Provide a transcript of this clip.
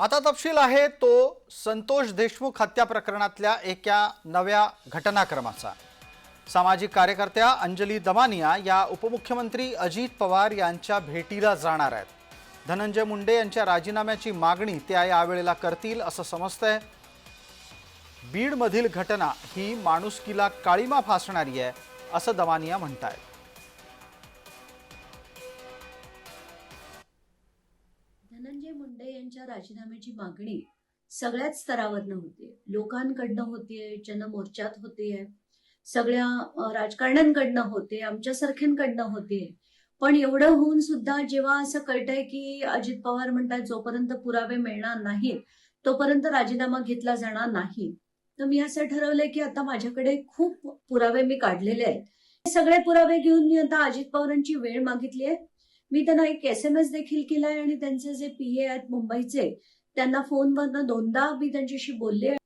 आता तपशील आहे तो संतोष देशमुख हत्या प्रकरणातल्या एका नव्या घटनाक्रमाचा. सामाजिक कार्यकर्त्या अंजली दमानिया या उपमुख्यमंत्री अजित पवार यांच्या भेटीला जाणार आहेत. धनंजय मुंडे यांच्या राजीनाम्याची मागणी त्या यावेळेला करतील असं समजतंय. बीडमधील घटना ही माणुसकीला काळीमा फासणारी आहे असं दमानिया म्हणतायत. धनंजय मुंडे यांच्या राजीनाम्याची मागणी सगळ्याच स्तरावरनं होते लोकांकडनं होतीये जनमोर्चात होतीये. सगळ्या राजकारण्यांकडनं होते आमच्यासारख्यांकडनं होतीये. पण एवढं होऊन सुद्धा जेव्हा असं कळतंय की अजित पवार म्हणतात जोपर्यंत पुरावे मिळणार नाहीत तोपर्यंत राजीनामा घेतला जाणार नाही. तर मी असं ठरवलंय की आता माझ्याकडे खूप पुरावे मी काढलेले आहेत. हे सगळे पुरावे घेऊन मी आता अजित पवारांची वेळ मागितली आहे. मी त्यांना एक एस एम एस देखील केलाय आणि त्यांचे जे पी ए आहेत मुंबईचे त्यांना फोनवरनं दोनदा मी त्यांच्याशी बोलले